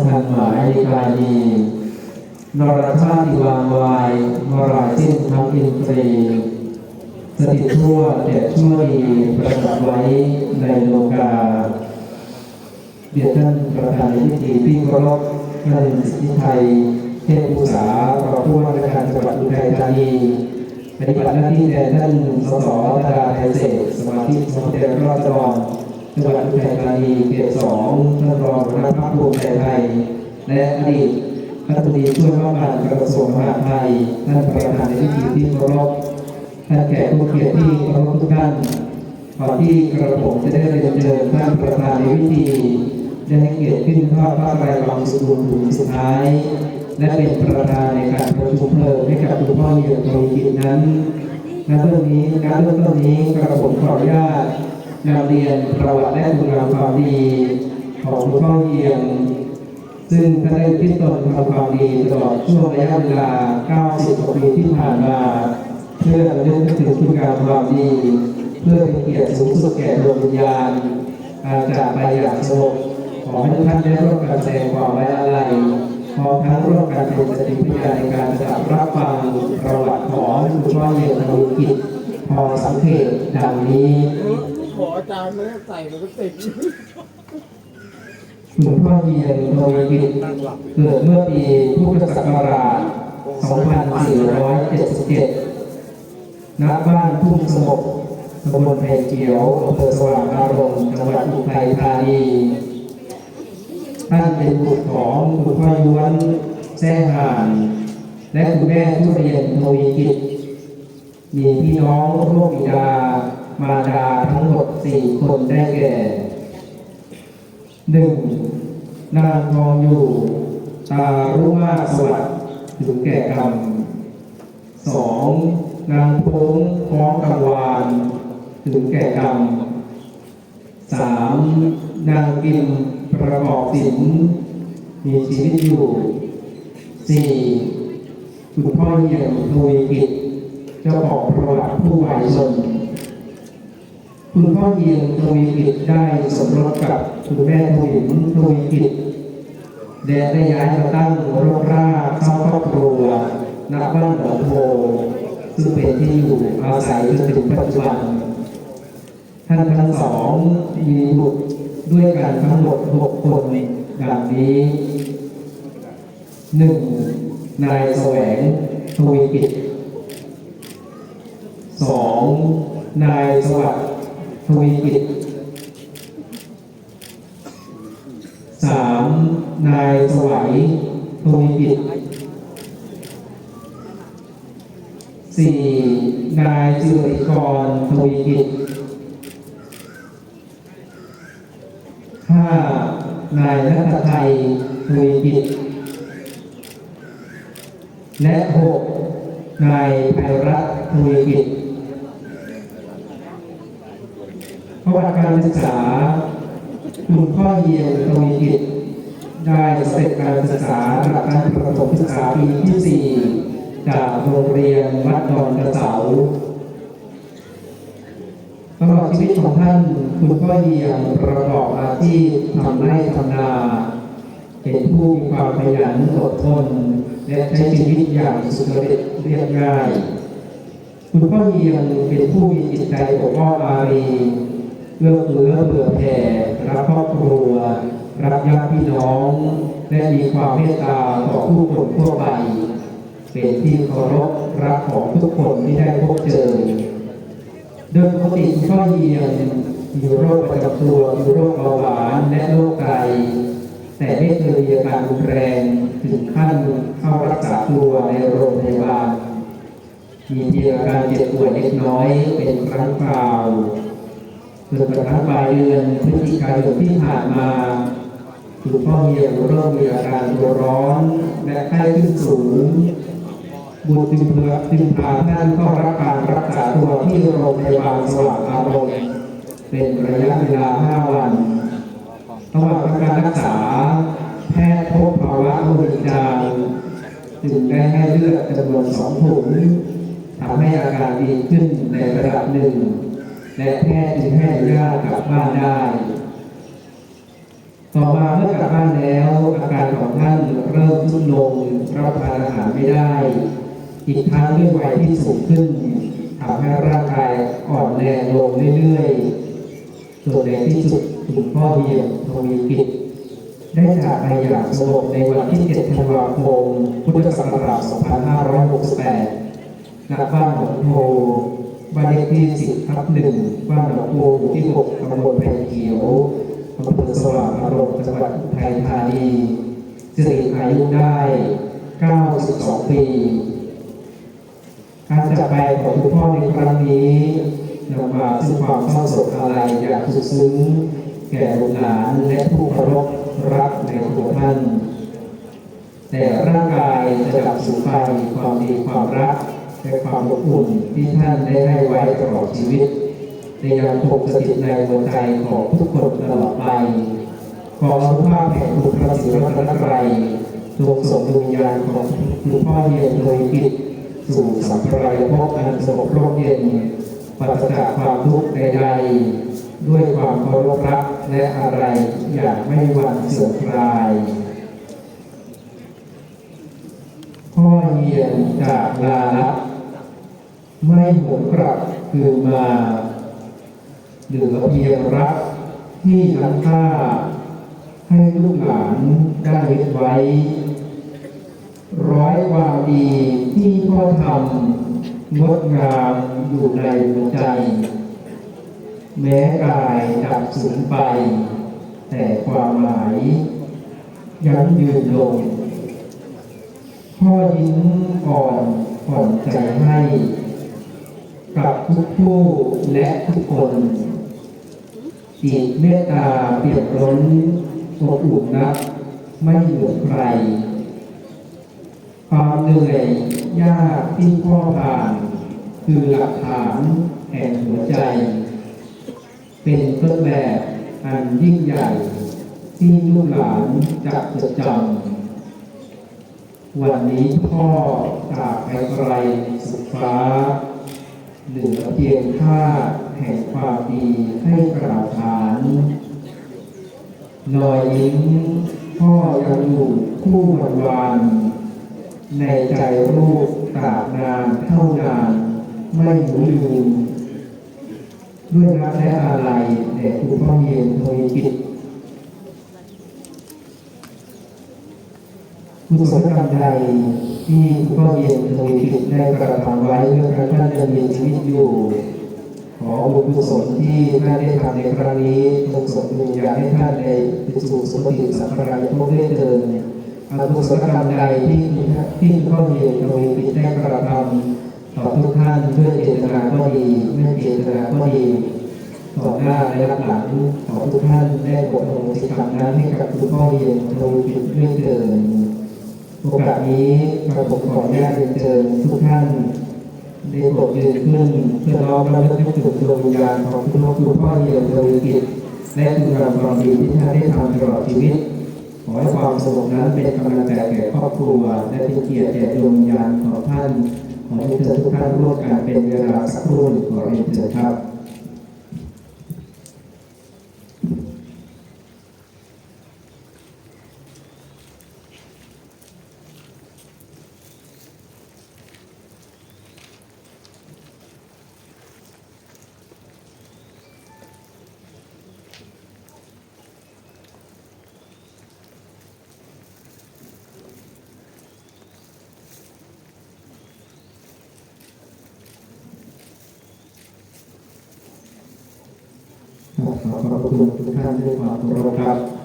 ำคัญหมายในกายนี้นรชาติวางวายมรายสิ้นทั้งอินทรีสถิตทั่วเด็ดชั่วดีประดับไว้ในโลกาเดียท่านประธานในพิธีที่เคารพท่านสิทธิไทยเทพภูษาปรองผู้ว่าราชการจังหวัดอุทัยธานีปฏิบัติหน้าที่แทนท่านสสธาราไทยเศษสมาชิกสภาผู้แทนราษฎร จังหวัดอุทัยธานีเขตสองท่านรองหัวหน้าพรรคภูมิใจไทย และอดีตรัฐมนตรีช่วยว่าการกระทรวงมหาดไทยท่านประธานในพิธีที่เคารพท่านแขกผู้เกียรติที่เคารพทุกท่านก่อนที่กระผมจะได้เรียนเชิญท่านประธานในพิธีได้ให้เกียรติขึ้นทอดผ้าไตรรองสุดถุงสุดท้าย และเป็นประธานในการประชุมเพลิงให้กับคุณพ่อเยี่ยมโดยกิจนั้นณเรื่องนี้การเริ่มต้นนี้กระผมขออนุญาต นำเรียนประวัติและคุณงามความดีของคุณพ่อเยี่ยมซึ่งท่านได้พิจารณาความดีตลอดช่วงระยะเวลา 90กว่าปีที่ผ่านมา เพื่อระลึกนึกถึงคุณงามความดี เพื่อเป็นเกียรติสูงสุดแก่ดวงวิญญาณการจากไปอย่างสงบขอให้ทุกท่านได้ร่วมกันแสดงความไว้อาลัยพร้อมทั้งร่วมกันเป็นสติปัญญาในการจะรับฟังประวัติของคุณพ่อเยี่ยมนวิกิจพอสังเกตดังนี้ ขออาจารย์ไม่ได้ใส่มันก็ติดหลวงพ่อเยียนโนวิกิตเกิดเมื่อปีพุทธศักราช 2477 ณ บ้านทุ่งสงบตำบลไผ่เขียวอำเภอสว่างอารมณ์จังหวัดอุทัยธานีท่านเป็นบุตรของคุณพ่อย้วนแซ่ห่าน และคุณแม่ทุเรียนโนวิกิตมีพี่น้องร่วมบิดา มารดาทั้งหมดสี่คนได้แก่หนึ่งนางทองอยู่ ตารุ่มาสวัสดิ์ถึงแก่กรรมสองนางพงคล้องกังวานถึงแก่กรรมสามนางกิมประกอบศิลป์มีชีวิตอยู่สี่คุณพ่อเยี่ยมทุยกิจเจ้าของประวัติผู้วายชน คุณพ่อเยียงทวีกิจได้สมรสกับคุณแม่ทวินทวีกิจและได้ย้ายมาตั้งรกรากเข้าครอบครัวนับบ้านหนองโพซึ่งเป็นที่อยู่อาศัยจนถึงปัจจุบัน ท่านทั้งสองมีบุตรด้วยกันทั้งหมดหกคนดังนี้หนึ่งนายแสวงทวีกิจสองนายสวัสดิ์ ทวีกิจสามนายสวัยทวีกิจสี่นายจิริกรทวีกิจห้านายนัทไทยทวีกิจและหกนายไพรัตน์ทวีกิจ ประวัติการศึกษาคุณพ่อเยียนทวีกิจได้สร็จการศึกษาระดับการประถมศึกษาปีที่ 4 จากโรงเรียนวัดดอนกระเสาตลอดชีวิตของท่านคุณพ่อเยียนประกอบอาชีพทำไร่ทำนาเป็นผู้มีความขยันอดทน และใช้ชีวิตอย่างสุจริตเรียบง่าย คุณพ่อเยียนเป็นผู้มีจิตใจอบอ้อมอารี เอื้อเฟื้อเผื่อแผ่รักครอบครัว รักญาติพี่น้อง และมีความเมตตาต่อผู้คนทั่วไป เป็นที่เคารพรักของทุกคนที่ได้พบเจอโดยปกติคุณพ่อเยียนมีโรคประจำตัวมีโรคเบาหวานและโรคไตแต่ไม่เคยมีอาการรุนแรงถึงขั้นเข้ารักษาตัวในโรงพยาบาลมีเพียงอาการเจ็บป่วยเล็กน้อยเป็นครั้งคราว จนกระทั่งปลายเดือนพฤศจิกายนที่ผ่านมาคุณพ่อเมียเริ่มมีอาการตัวร้อนและไข้ขึ้นสูงบุตรจึงเพื่อจึงพาท่านเข้ารับการรักษาตัวที่โรงพยาบาลสว่างอารมณ์เป็นระยะเวลา 5 วันระหว่างการรักษา แพทย์พบภาวะโลหิตจางจึงได้ให้เลือดจำนวนสองถุงทำให้อาการดีขึ้นในระดับหนึ่ง และแพทย์จึงให้ญาตกลับบ้านได้ ต่อมาเมื่อกลับบ้านแล้ว อาการโรรับประทานอาหารไม่ได้ อีกทั้งด้วยวัยที่สูงขึ้นทำให้ร่างกายอ่อนแรงลงเรื่อยๆจนในที่สุดคุณพ่อเยียมทวีกิจได้จากไปอย่างสงบในวันที่ 7 ธันวาคม พุทธศักราช 2568ณบ้านหนองโพ บ้านเลขที่10ทับ1บ้านหนองโพหมู่ที่6ตำบลไผ่เขียวอำเภอสว่างอารมณ์จังหวัดอุทัยธานีสิริอายุได้ 92 ปี การจากไปของคุณพ่อในครั้งนี้นำมาซึ่งความเศร้าโศกอะไรอย่างสุดซึ้ง แก่ลูกหลานและผู้เคารพรักในตัวท่าน แต่ร่างกายจะดับสูญไปความดีความรัก และความอบอุ่นที่ท่านได้ให้ไว้ตลอดชีวิตจะยังคงสถิตในหัวใจของทุกคนตลอดไปขออนุภาพแห่งคุณพระศรีรัตนตรัยจงส่งดวงวิญญาณของคุณพ่อเย็นโดยกิจสู่สัมปรายภพอันสงบร่มเย็นปราศจากความทุกข์ใดๆด้วยความเคารพรักและอะไรอย่างไม่หวั่นเสื่อมคลายพ่อเยียนจากลาลับ ไม่หวนกลับคืนมาเหลือเพียงรักที่ล้ำค่า ให้ลูกหลานได้ยึดไว้ ร้อยวาดีที่พ่อทำงดงามอยู่ในหัวใจ แม้กายดับสูญไป แต่ความหมายยังยืนลงพ่อยิ้มอ่อนผ่อนใจให้ กับทุกผู้และทุกคนจิตเมตตาเปี่ยมล้นอบอุ่นนักไม่เหลือใคร ความเหนื่อยยากที่พ่อผ่าน คือหลักฐานแห่งหัวใจ เป็นต้นแบบอันยิ่งใหญ่ ที่ลูกหลานจะจดจำวันนี้พ่อจากไปไกลสุดฟ้า เหลือเพียงค่าแห่งความดีให้กล่าวขานรอยยิ้มพ่อยังอยู่คู่วันวานในใจรูปตราบนานเท่านาน ไม่หนูลืมด้วยรักและอาลัยแด่คุณพ่อเย็นทวีกิจกุศลกรรมใด ที่คุณพ่อเย็นทวีกิจได้กระทำไว้เมื่อครั้งท่านยังมีชีวิตอยู่ขอบุญกุศลที่ท่านได้ทำในครั้งนี้จงส่งดวงวิญาณให้ท่านในสู่สุคติสัมปรายภพได้เดินอากุศลกรรมใดที่ที่คุณพ่อเย็นทวีกิจได้กระทำต่อทุกท่านด้วยเจตนาก็ดีไม่เจตนาก็ดีต่อหน้าและรับหลังขอทุกท่านได้กดโอสิกรรมนั้นให้กับคุณพ่อเย็นทวีกิจด้วยเดิน โอกาสนี้กระผมขออนุญาตเรียนเชิญทุกท่านได้โปรดยืนขึ้นเพื่อน้อมรำลึกถึงดวงวิญญาณของคุณพ่อคุณพ่อเยี่ยมทวีกิจและคุณงามความดีที่ท่านได้ทำตลอดชีวิตขอให้ความสงบนั้นเป็นกำลังใจแก่ครอบครัว และเป็นเกียรติแก่ดวงวิญญาณของท่านขอให้เชิญทุกท่านร่วมกันเป็นเวลาสักครู่หนึ่งขอเรียนเชิญครับ ขอขอบพระคุณทุกท่านด้วยความเคารพครับ